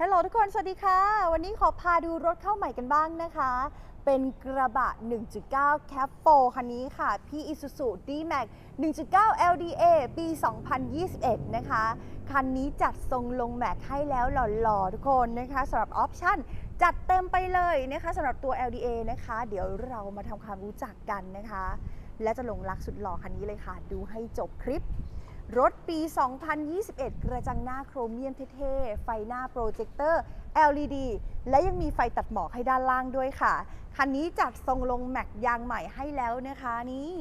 ฮัลโหลทุกคน สวัสดีค่ะ วันนี้ขอพาดูรถเข้าใหม่กันบ้างนะคะ เป็นกระบะ 1.9 Cap 4คันนี้ค่ะ พี่ Isuzu D-Max 1.9 LDA ปี 2021 นะคะ คันนี้จัดทรงลงแม็กให้แล้วหล่อๆ ทุกคนนะคะสำหรับออปชั่นจัดเต็มไปเลยนะคะสำหรับตัว LDA นะคะ เดี๋ยวเรามาทำความรู้จักกันนะคะ และจะหลงรักสุดหล่อคันนี้เลยค่ะ ดูให้จบคลิป รถปี 2021 กระจังหน้าโครเมียมเท่ๆ ไฟหน้าโปรเจคเตอร์ LED และยังมีไฟตัดหมอกให้ด้านล่างด้วยค่ะ คันนี้จัดทรงลงแม็กยางใหม่ให้แล้วนะคะนี่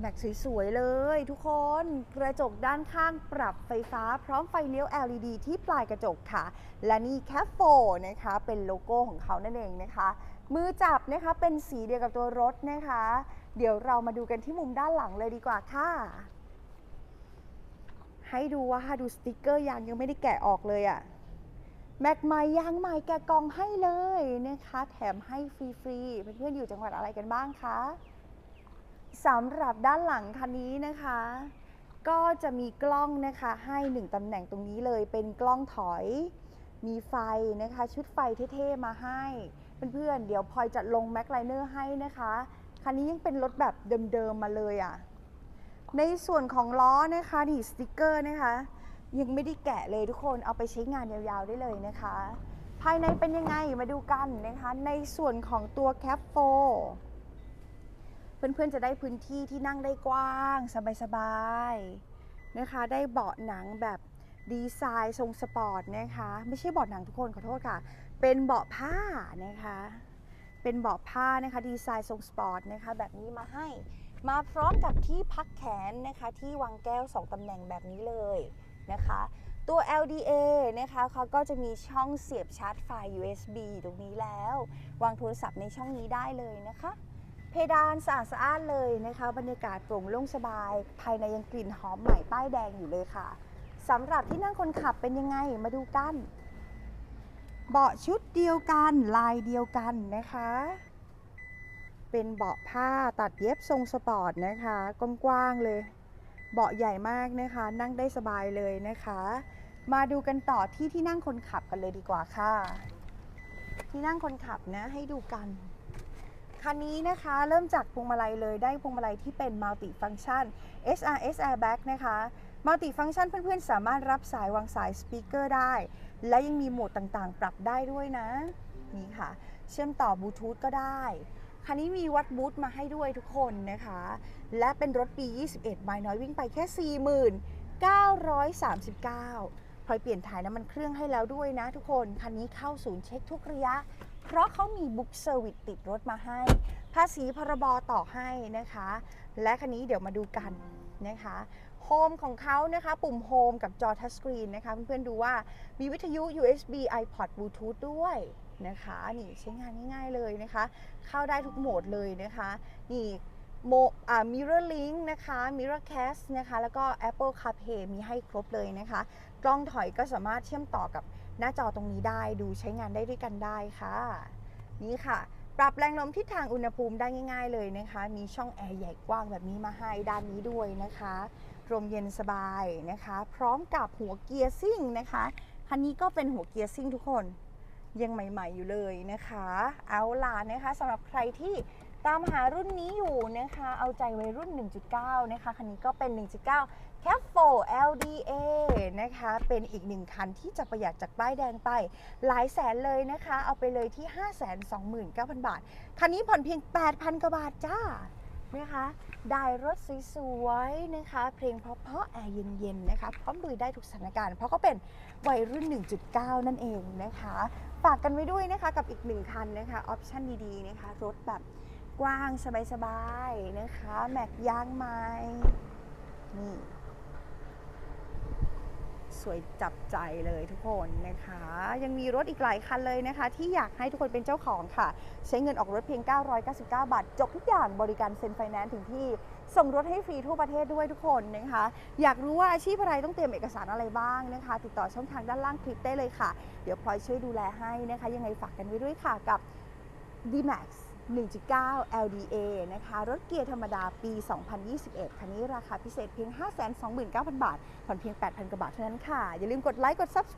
แม็กสวยๆ เลยทุกคน กระจกด้านข้างปรับไฟฟ้าพร้อมไฟเลี้ยว LED ที่ปลายกระจกค่ะ และนี่แคปโฟนะคะ เป็นโลโก้ของเขานั่นเองนะคะ มือจับนะคะเป็นสีเดียวกับตัวรถนะคะ เดี๋ยวเรามาดูกันที่มุมด้านหลังเลยดีกว่าค่ะ ให้ดูว่าดูสติกเกอร์ยางยังไม่ได้แกะออกเลยอะแม็กใหม่ยางใหม่แกะกล่องให้เลยนะคะ แถมให้ฟรีๆเพื่อนๆอยู่จังหวัดอะไรกันบ้างคะสำหรับด้านหลังคันนี้นะคะ ก็จะมีกล้องนะคะให้หนึ่งตำแหน่งตรงนี้เลยเป็นกล้องถอย มีไฟนะคะ ชุดไฟเท่ๆมาให้เพื่อนๆเดี๋ยวพลอยจัดลงแม็กไลเนอร์ให้นะคะ คันนี้ยังเป็นรถแบบเดิมๆมาเลยอะ่ะ ในส่วนของล้อนะคะนี่สติกเกอร์นะคะ ยังไม่ได้แกะเลยทุกคนเอาไปใช้งานยาวๆได้เลยนะคะ ภายในเป็นยังไงมาดูกันนะคะ ในส่วนของตัวแคปโฟเพื่อนๆจะได้พื้นที่ที่นั่งได้กว้างสบายๆนะคะ ได้เบาะหนังแบบดีไซน์ทรงสปอร์ตนะคะ ไม่ใช่เบาะหนังทุกคนขอโทษค่ะ เป็นเบาะผ้านะคะ เป็นเบาะผ้านะคะดีไซน์ทรงสปอร์ตนะคะ แบบนี้มาให้ มาพร้อมกับที่พักแขนนะคะที่วางแก้ว 2ตำแหน่งแบบนี้เลยนะคะ ตัว LDA นะคะเขาก็จะมีช่องเสียบชาร์จไฟ USB ตรงนี้แล้ว วางโทรศัพท์ในช่องนี้ได้เลยนะคะ เพดานสะอาดสะอานเลยนะคะ บรรยากาศโปร่งโล่งสบาย ภายในยังกลิ่นหอมใหม่ป้ายแดงอยู่เลยค่ะสำหรับที่นั่งคนขับเป็นยังไงมาดูกัน เบาะชุดเดียวกันลายเดียวกันนะคะ เป็นเบาะผ้าตัดเย็บทรงสปอร์ตนะคะกว้างๆเลย เบาะใหญ่มากนะคะ นั่งได้สบายเลยนะคะ มาดูกันต่อที่ที่นั่งคนขับกันเลยดีกว่าค่ะ ที่นั่งคนขับนะให้ดูกันคันนี้นะคะเริ่มจากพวงมาลัยเลยได้พวงมาลัยที่เป็นมัลติฟัง c t ชัน SRS Airbag นะคะมัลติฟัง c t ชันเพื่อนๆ สามารถรับสายวางสายสปีกเกอร์ได้ และยังมีโหมดต่างๆ ปรับได้ด้วยนะ นี่ค่ะ เชื่อมต่อบลูทูธก็ได้ คันนี้มีวัดบูทมาให้ด้วยทุกคนนะคะ และเป็นรถปี 21 ไมล์น้อยวิ่งไปแค่ 4939 พลอยเปลี่ยนถ่ายน้ำมันเครื่องให้แล้วด้วยนะทุกคน คันนี้เข้าศูนย์เช็คทุกระยะ เพราะเขามีบุ๊กเซอร์วิสติดรถมาให้ ภาษีพรบต่อให้นะคะ และคันนี้เดี๋ยวมาดูกันนะคะโฮมของเขานะคะ ปุ่มโฮมกับจอทัชสกรีนนะคะ เพื่อนๆดูว่ามีวิทยุ USB iPod Bluetooth ด้วย นะคะนี่ใช้งานง่าย ๆเลยนะคะ เข้าได้ทุกโหมดเลยนะคะนี่โมอ่า Mirror Link นะคะ Mirror Cast นะคะ แล้วก็ Apple CarPlay มีให้ครบเลยนะคะ กล้องถอยก็สามารถเชื่อมต่อกับหน้าจอตรงนี้ได้ ดูใช้งานได้ด้วยกันได้ค่ะ นี่ค่ะ ปรับแรงลมทิศทางอุณหภูมิได้ง่าย ๆ เลยนะคะ มีช่องแอร์ใหญ่กว้างแบบนี้มาให้ด้านนี้ด้วยนะคะลมเย็นสบายนะคะ พร้อมกับหัวเกียร์ซิ่งนะคะ คันนี้ก็เป็นหัวเกียร์ซิ่งทุกคน ยังใหม่ ๆ อยู่เลยนะคะ เอาล่ะนะคะสำหรับใครที่ตามหารุ่นนี้อยู่นะคะ เอาใจวัยรุ่น 1.9 นะคะ คันนี้ก็เป็น 1.9 Cap 4 LDA นะคะ เป็นอีกหนึ่งคันที่จะประหยัดจากป้ายแดงไป หลายแสนเลยนะคะ เอาไปเลยที่ 529,000 บาท คันนี้ผ่อนเพียง 8,000 กว่าบาทจ้า นะคะได้รถสวยๆนะคะ เพลงเพราะๆแอร์เย็นๆนะคะพร้อมลุยได้ทุกสถานการณ์ เพราะเขาเป็นวัยรุ่น 1.9 นั่นเองนะคะฝากกันไว้ด้วยนะคะกับอีกหนึ่งคันนะคะออปชั่นดีๆนะคะ รถแบบกว้างสบายๆนะคะ แม็กยางไม้นี่ สวยจับใจเลยทุกคนนะคะ ยังมีรถอีกหลายคันเลยนะคะ ที่อยากให้ทุกคนเป็นเจ้าของค่ะ ใช้เงินออกรถเพียง 999 บาท จบทุกอย่างบริการเซ็นไฟแนนซ์ถึงที่ส่งรถให้ฟรีทั่วประเทศด้วยทุกคนนะคะ อยากรู้ว่าอาชีพอะไรต้องเตรียมเอกสารอะไรบ้างนะคะ ติดต่อช่องทางด้านล่างคลิปได้เลยค่ะ เดี๋ยวพลอยช่วยดูแลให้นะคะ ยังไงฝากกันไว้ด้วยค่ะกับ D-Max 1.9 LDA นะคะ รถเกียร์ธรรมดาปี 2021 คันนี้ราคาพิเศษเพียง 529,000 บาท ผ่อนเพียง 8,000 กว่าบาทเท่านั้นค่ะ อย่าลืมกดไลค์ กด Subscribe